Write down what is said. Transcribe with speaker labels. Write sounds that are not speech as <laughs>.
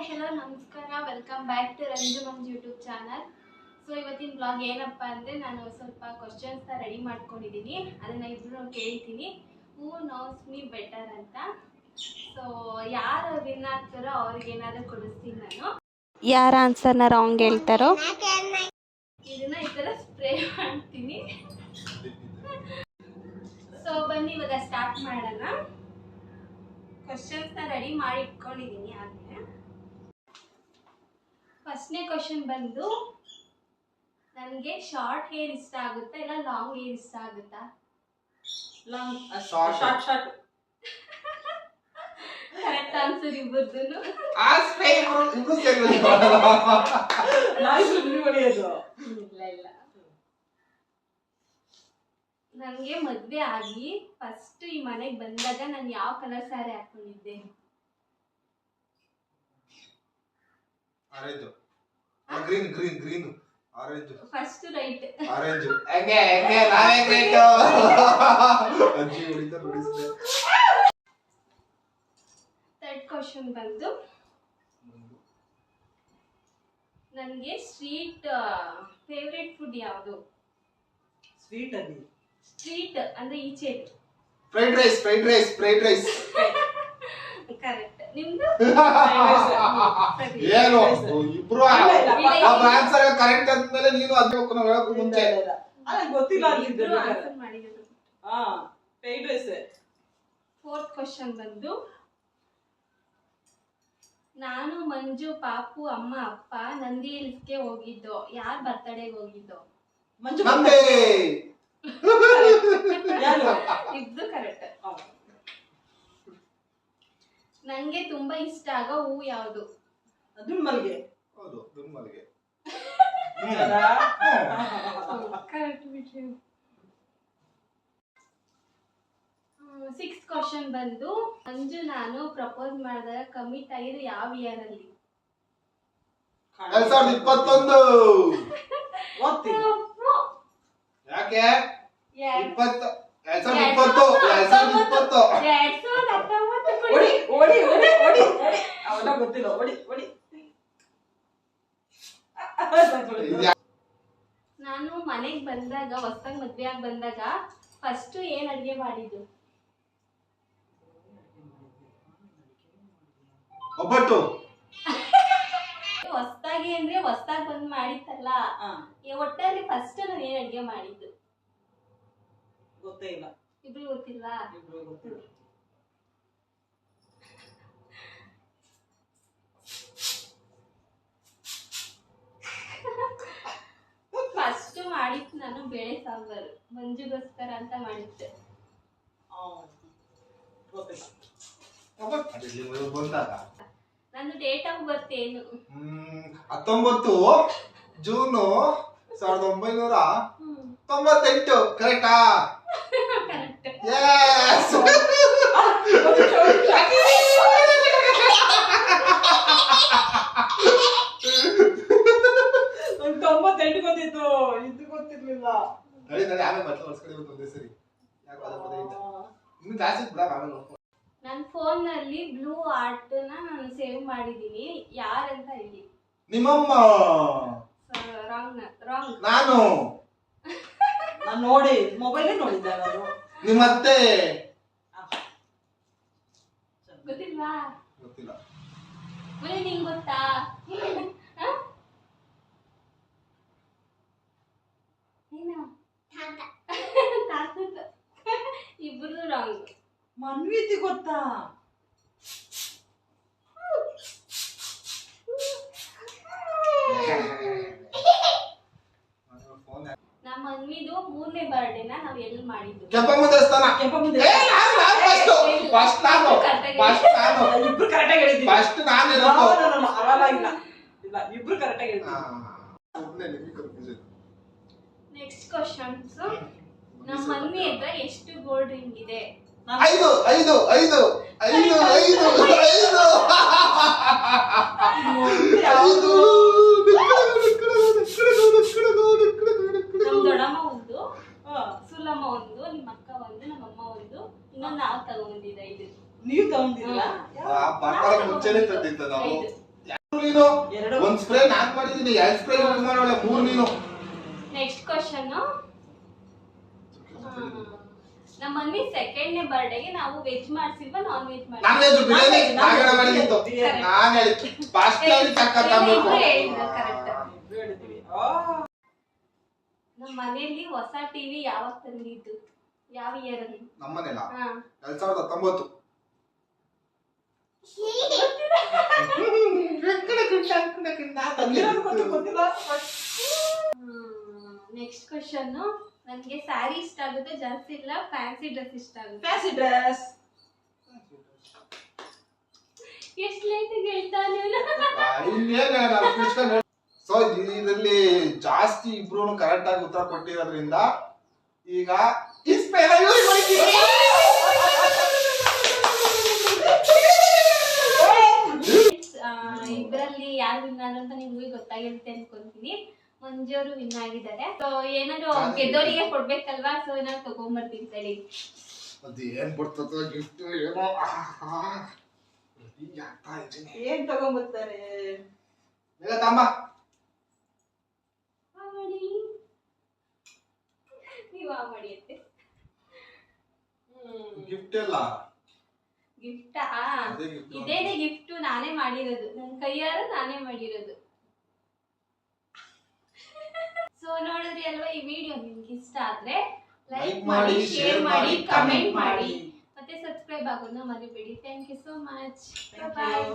Speaker 1: Hi hello ನಮಸ್ಕಾರ. Welcome back to Ranju YouTube channel so ಇವತ್ತಿನ blog ಏನಪ್ಪ ಅಂದರೆ ನಾನು ಸ್ವಲ್ಪ ಕ್ವಶನ್ಸ್ನ ರೆಡಿ ಮಾಡ್ಕೊಂಡಿದ್ದೀನಿ ಅದನ್ನು ಇಬ್ಬರು ಕೇಳ್ತೀನಿ. ಹೂ ನೋಸ್ ಮೀ ಬೆಟರ್ ಅಂತ. ಸೊ ಯಾರು ವಿನ್ ಆಗ್ತಾರೋ ಅವ್ರಿಗೆ ಏನಾದರೂ ಕೊಡಿಸ್ತೀನಿ ನಾನು.
Speaker 2: ಯಾರ ಆನ್ಸರ್ನ ರಾಂಗ್ ಹೇಳ್ತಾರೋ?
Speaker 1: ಇದನ್ನ ಈ ಥರ ಸ್ಪ್ರೇ ಮಾಡ್ತೀನಿ. ಸೊ ಬನ್ನಿ ಇವಾಗ ಸ್ಟಾರ್ಟ್ ಮಾಡೋಣ. ಕ್ವಶನ್ಸ್ನ ರೆಡಿ ಮಾಡಿ ಇಟ್ಕೊಂಡಿದ್ದೀನಿ ಆಗಲೇ ಫಸ್ಟ್ನೇ ಕ್ವಶನ್ ಬಂದು ನನಗೆ ಶಾರ್ಟ್ ಹೇರ್ ಇಷ್ಟ ಆಗುತ್ತಾ ಇಲ್ಲ ಲಾಂಗ್ ಹೇರ್ ಇಷ್ಟ ಆಗುತ್ತಾ?
Speaker 3: Long. Short short
Speaker 1: correct answer ಇಬ್ಬರದು
Speaker 3: ನಾಯಿಗಳು ಬಿಡಿ ಹೊಡೆಯೋದು
Speaker 1: ಇಲ್ಲ ಇಲ್ಲ. ನನಗೆ ಮದುವೆ ಆಗಿ ಫಸ್ಟ್ ಈ ಮನೆಗೆ ಬಂದಾಗ ನಾನು ಯಾವ colour sari ಹಾಕೊಂಡಿದ್ದೆ?
Speaker 4: Orange green green green orange
Speaker 1: first right
Speaker 4: orange ಹೆಂಗೆ ಹೆಂಗೆ ನಾವೇ ಗ್ರೇಟ್ ಅಜ್ಜಿ ಹೊಡಿತಾ ಹೊಡಿಸ್ತೆ
Speaker 1: ಥರ್ಡ್ ಕ್ವಶನ್ ಬಂತು ನನಗೆ ಸ್ವೀಟ್ ಫೇವ್ರೇಟ್ ಫುಡ್ ಯಾವುದು?
Speaker 3: ಸ್ವೀಟ್ ಅಲ್ಲಿ.
Speaker 1: ಸ್ವೀಟ್ ಅಂದ್ರೆ ಈಚೆ.
Speaker 4: Fried rice fried rice fried rice
Speaker 1: ನಿಮ್ದು? <laughs>
Speaker 4: ಏನು? ಇಬ್ರು. ನಮ್ಮ ಆನ್ಸರ್ ಕರೆಕ್ಟ್ ಅಂದ್ಮೇಲೆ ನೀನು ಅದ್ ನಾವು ಹೇಳಕ್ಕೂ ಮುಂಚೆ.
Speaker 3: ಅಲ್ಲ ಗೊತ್ತಿಲ್ಲ ಹಾ ಫ್ರೈಡ್ ರೈಸ್
Speaker 1: ಫೋರ್ತ್ ಕ್ವಶನ್ ಬಂದು ನಾನು ಮಂಜು ಪಾಪು ಅಮ್ಮ ಅಪ್ಪ ನಂದಿ ಹಿಲ್ಸ್ಗೆ ಹೋಗಿದ್ದು. ಯಾರ್ ಬರ್ತಡೆಗೆ ಹೋಗಿದ್ದೋ?
Speaker 3: ಮಂಜು <laughs>
Speaker 4: ನಂದೇ
Speaker 3: ಯಾರು
Speaker 1: ಇದ್ದು ಕರೆಕ್ಟ್
Speaker 3: ಹಾ.
Speaker 1: ನಂಗೆ ತುಂಬಾ ಇಷ್ಟ ಆಗೋ ಹೂ ಯಾವುದು?
Speaker 4: ಹೌದು ದುರ್ಮಲ್ಗೆ.
Speaker 1: ಕರೆಕ್ಟ್ ಬಿಟ್ರಿ ಸಿಕ್ಸ್ ಕ್ವಶನ್ ಬಂದು ಅಂಜು ನಾನು ಪ್ರಪೋಸ್ ಮಾಡಿದಾಗ ಕಮಿಟ್ ಆಗಿದ್ದು ಯಾವ ಇಯರ್ ಅಲ್ಲಿ?
Speaker 4: ಎರಡ್ ಸಾವಿರದ ಇಪ್ಪತ್ತೊಂದು. ಯಾಕೆ? ಇಪ್ಪತ್ತು ಎರಡ್ ಸಾವಿರದ ಇಪ್ಪತ್ತು ಎರಡ್ ಸಾವಿರದ ಇಪ್ಪತ್ತು
Speaker 1: ಎರಡ್ ಸಾವಿರದ ಹತ್ತೊಂಬತ್ತು
Speaker 3: ಓಡಿ ಓಡಿ ಓಡಿ ಓಡಿ ಓಡಿ ಅವೆಲ್ಲ ಗೊತ್ತಿಲ್ಲ ಓಡಿ ಓಡಿ
Speaker 4: ಇದ್ಯಾ-
Speaker 1: ನಾನು ಮನೆಗ್ ಬಂದಾಗ ಹೊಸ್ದಾಗ್ ಮದ್ವೆ ಆಗಿ ಬಂದಾಗ ಫಸ್ಟ್ ಏನ್ ಅಡ್ಗೆ ಮಾಡಿದ್ದು?
Speaker 4: ಒಬ್ಬಟ್ಟು.
Speaker 1: ಹೊಸ್ದಾಗಿ ಅಂದ್ರೆ ಹೊಸ್ದಾಗ್ ಬಂದ್ ಮಾಡಿತ್ತಲ್ಲ ಒಟ್ಟಲ್ಲಿ ಫಸ್ಟ್ ನಾನು ಏನ್ ಅಡ್ಗೆ ಮಾಡಿದ್ದು?
Speaker 3: ಗೊತ್ತೇ ಇಲ್ಲ.
Speaker 1: ಇಬ್ರು ಗೊತ್ತಿಲ್ವಾ?
Speaker 3: ಇಬ್ರು ಗೊತ್ತಿಲ್ಲ
Speaker 1: ಫಸ್ಟ್ ಮಾಡಿದ್ದು ನಾನು ಬೇಳೆ ಸಾಂಬಾರು ಮಂಜುಗೋಸ್ಕರ ಅಂತ ಮಾಡಿದ್ದೆ.
Speaker 4: ಬಂದಾಗ.
Speaker 1: ನಂದು ಡೇಟ್ ಆಫ್ ಬರ್ತ್ ಏನು?
Speaker 4: ಹತ್ತೊಂಬತ್ತು ಜೂನು ಸಾವಿರದ ಒಂಬೈನೂರ ತೊಂಬತ್ತೆಂಟು. ಕರೆಕ್ಟಾ
Speaker 1: ಕರೆಕ್ಟ್ <laughs> <laughs> <laughs>
Speaker 4: Yes!
Speaker 3: ನಂಗೆ ತೊಂಬತ್ತೆಂಟು ಗೊತ್ತಿತ್ತು ಇದು ಗೊತ್ತಿರ್ಲಿಲ್ಲ.
Speaker 4: ನಡಿ ನಡಿ ಆಮೇಲೆ ಮತ್ತೆ ಹೊಡ್ಸ್ಕೊಳ್ಳಿ ಇವತ್ತು ಒಂದೇ ಸರಿ. ಯಾಕೆ ಪದೇ ಪದೇ ಇಲ್ಲ ಇನ್ನು ಜಾಸ್ತಿ ಬಿಡ ಆಮೇಲೆ ನೋಡ್ಕೊ.
Speaker 1: ನನ್ನ ಫೋನಲ್ಲಿ ಬ್ಲೂ ಆರ್ಟ್ ನಾನು ಸೇವ್ ಮಾಡಿದ್ದೀನಿ. ಯಾರಂತ ಇಲ್ಲಿ
Speaker 4: ನಿಮ್ಮಮ್ಮ.
Speaker 1: Wrong wrong.
Speaker 4: ನಾನು.
Speaker 3: ನಾನು ನೋಡಿ ಮೊಬೈಲ್ ನೋಡಿದ್ದೆ ನಾನು.
Speaker 4: ನಿಮ್ಮತ್ತೆ.
Speaker 1: ಗೊತ್ತಿಲ್ವಾ?
Speaker 4: ಗೊತ್ತಿಲ್ಲ.
Speaker 1: ಬರೀ ನಿಂಗ್ ಗೊತ್ತಾ ಹ? ಏನು ತಾತದ್ದು. ಇಬ್ರದು ರಾಂಗ್
Speaker 3: ಮನ್ವಿತಿ ಗೊತ್ತಾ?
Speaker 1: ನಮ್ಮ ಮನ್ವಿದು ಮೂರನೇ ಬರ್ಡೇನ ನಾವ್ ಎಲ್ಲಿ ಮಾಡಿದ್ದು?
Speaker 4: ಕೆಂಪಮ್ಮ ದೇವಸ್ಥಾನ.
Speaker 3: ಕೆಂಪಮ್ಮ
Speaker 4: ಏ,
Speaker 3: ದೇವಸ್ಥಾನ.
Speaker 4: ನಾನು, ನಾನು first. First ನಾನು. ಫಸ್ಟ್ ನಾನು.
Speaker 3: ಇಬ್ರು ಹೇಳಿದ್ವಿ
Speaker 4: ನಾನು ಇರೋದು.
Speaker 3: ಇಲ್ಲ ಹೇಳಿದ್ವಿ
Speaker 4: ಸುಮ್ನೆ ನಿಮಗೆ confusion.
Speaker 1: ನೆಕ್ಸ್ಟ್ ಕ್ವಶನ್ಸ್ ನಮ್ಮ ಮಮ್ಮಿ ಹತ್ರ ಎಷ್ಟು ಗೋಲ್ಡ್ ರಿಂಗ್ ಇದೆ?
Speaker 4: ಐದು ಐದು ಐದು ಐದು ಐದು ಐದು. ಐದು.
Speaker 1: ನಮ್ ದೊಡ್ಡಮ್ಮ ಒಂದು
Speaker 3: ಹಾ.
Speaker 1: ಸುಲಮ್ಮ ಒಂದು ನಿಮ್ಮ ಅಕ್ಕ ಒಂದು ನಮ್ಮಮ್ಮ ಒಂದು ಇನ್ನೊಂದು ನಾವು ತಗೊಂಡಿದ್ದೆ ಇದು
Speaker 3: ನೀವ್ ತಗೊಂಡಿಲ್ಲ
Speaker 4: ಮುಂಚೆನೆ ತಂದಿದ್ದು ನಾವು.
Speaker 1: ಐದು.
Speaker 4: ನೀನು? ಒಂದ್ ಸ್ಪ್ರೇ ನಾನ್ ಮಾಡಿದೀನಿ ಎರಡ್ ಸ್ಪ್ರೇ ಯೂಸ್ ಮಾಡೋಳೆ ಮೂರ್ ನೀನು.
Speaker 1: ನೆಕ್ಸ್ಟ್ ಕ್ವಶನ್ ನಮ್ಮ ಮಮ್ಮಿ ಸೆಕೆಂಡ್ನೇ ಬರ್ಡೇಗೆ ನಾವು ವೆಜ್ ಮಾಡ್ಸಿಲ್ವಾ ನಾನ್ ವೆಜ್
Speaker 4: ನಾನ್ ಬಿರಿಯಾನಿ ಮಾಡಿದ್ದು. ಹೇಳಿದ್ದು ಸಕ್ಕತ್ತ
Speaker 1: ನಮ್ಮ ಮನೆಯಲ್ಲಿ ಹೊಸ ಟಿವಿ ಯಾವಾಗ ತಂದಿದ್ದು? ಯಾವ ಇಯರ್ ಅಲ್ಲಿ?
Speaker 4: ನಮ್ಮನೆಲ್ಲ
Speaker 1: ಹಾ.
Speaker 4: ಎರಡ್ ಸಾವಿರದ ಹತ್ತೊಂಬತ್ತು.
Speaker 1: ನೆಕ್ಸ್ಟ್ ಕ್ವಶನ್ ನನ್ಗೆ ಸ್ಯಾರಿ ಇಷ್ಟ ಆಗುತ್ತೆ ಜಾಸ್ತಿ ಇಲ್ಲ ಫ್ಯಾನ್ಸಿ ಡ್ರೆಸ್ ಇಷ್ಟ ಆಗುತ್ತೆ.
Speaker 3: ಫ್ಯಾನ್ಸಿ ಡ್ರೆಸ್
Speaker 1: ಎಷ್ಟು ಲೇಟ್ ಹೇಳ್ತಾನೆ
Speaker 4: ಸೊ ಇದರಲ್ಲಿ ಜಾಸ್ತಿ ಇಬ್ರು ಕರೆಕ್ಟ್ ಆಗಿ ಉತ್ತರ ಕೊಟ್ಟಿರೋದ್ರಿಂದ ಈಗ.
Speaker 1: ಇಬ್ಬರಲ್ಲಿ ಯಾರು ವಿನ್ ಆದ್ರು ಅಂತ ನಿಮ್ಗೂ ಗೊತ್ತಾಗಿರುತ್ತೆ. ಮಂಜುವರು ವಿನ್ ಆಗಿದ್ದಾರೆ. ಸೊ ಏನಾದ್ರು ಗೆದ್ದವರಿಗೆ ಕೊಡ್ಬೇಕಲ್ವಾ? ಸೊ ಏನಾದ್ರು ತಗೊಂಡ್ಬರ್ತೀನಿ ತಡಿ.
Speaker 4: ಅದು ಏನ್ ಬರ್ತದ ಗಿಫ್ಟ್ ಏನೋ.
Speaker 3: ಏನ್ ತಗೊಂಬರ್ತಾರೆ?
Speaker 4: ಬೇಗ ತಾಂಬ
Speaker 1: ನೀವು ಆ ಮಾಡಿ ಅಂತೆ
Speaker 4: ಗಿಫ್ಟ್ ಎಲ್ಲ?
Speaker 1: ಗಿಫ್ಟಾ. ಇದೇನೆ ಗಿಫ್ಟ್ ನಾನೇ ಮಾಡಿರೋದು. ನನ್ನ ಕೈಯಾರ ನಾನೇ ಮಾಡಿರೋದು. ಇಷ್ಟ ಆದ್ರೆ ಲೈಕ್ ಮಾಡಿ ಶೇರ್ ಮಾಡಿ ಕಮೆಂಟ್ ಮಾಡಿ. ಮತ್ತೆ ಸಬ್ಸ್ಕ್ರೈಬ್ ಆಗೋದನ್ನ ಮರಿಬೇಡಿ. Thank you so much bye.